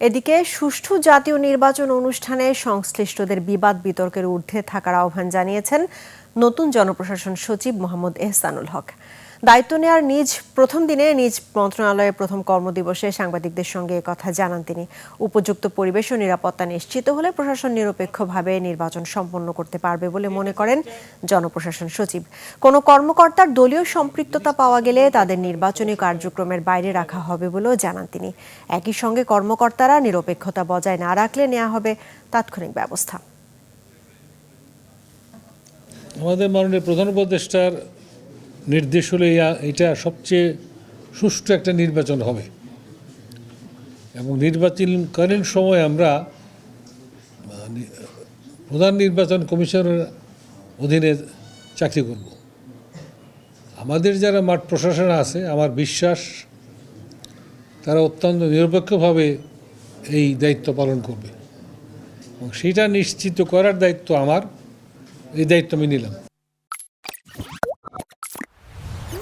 এদিকে সুষ্ঠু জাতীয় নির্বাচন অনুষ্ঠানে সংশ্লিষ্টদের বিবাদ বিতর্কের ঊর্ধ্বে থাকার আহ্বান জানিয়েছেন নতুন জনপ্রশাসন সচিব মোহাম্মদ এহসানুল হক। দায়িত্ব নেওয়ার নিজ, প্রথম দিনে নিজ মন্ত্রণালয়ের প্রথম কর্মদিবসে সাংবাদিকদের সঙ্গে কথা জানান তিনি। উপযুক্ত পরিবেশ ও নিরাপত্তা নিশ্চিত হলে প্রশাসন নিরপেক্ষভাবে নির্বাচন সম্পন্ন করতে পারবে বলে মনে করেন জনপ্রশাসন সচিব। কোনো কর্মকর্তার দলীয় সম্পৃক্ততা পাওয়া গেলে তাদের নির্বাচনী কার্যক্রমের বাইরে রাখা হবে বলেও জানান তিনি। একই সঙ্গে কর্মকর্তারা নিরপেক্ষতা বজায় না রাখলে নেওয়া হবে তাৎক্ষণিক ব্যবস্থা। আমাদের মাননীয় প্রধান উপদেষ্টার নির্দেশ হলে এটা সবচেয়ে সুষ্ঠু একটা নির্বাচন হবে। এবং নির্বাচনকালীন সময় আমরা মানে, প্রধান নির্বাচন কমিশনের অধীনে চাকরি করব। আমাদের যারা মাঠ প্রশাসন আছে আমার বিশ্বাস তারা অত্যন্ত নিরপেক্ষভাবে এই দায়িত্ব পালন করবে। এবং সেটা নিশ্চিত করার দায়িত্ব আমার এই দায়িত্ব আমি নিলাম।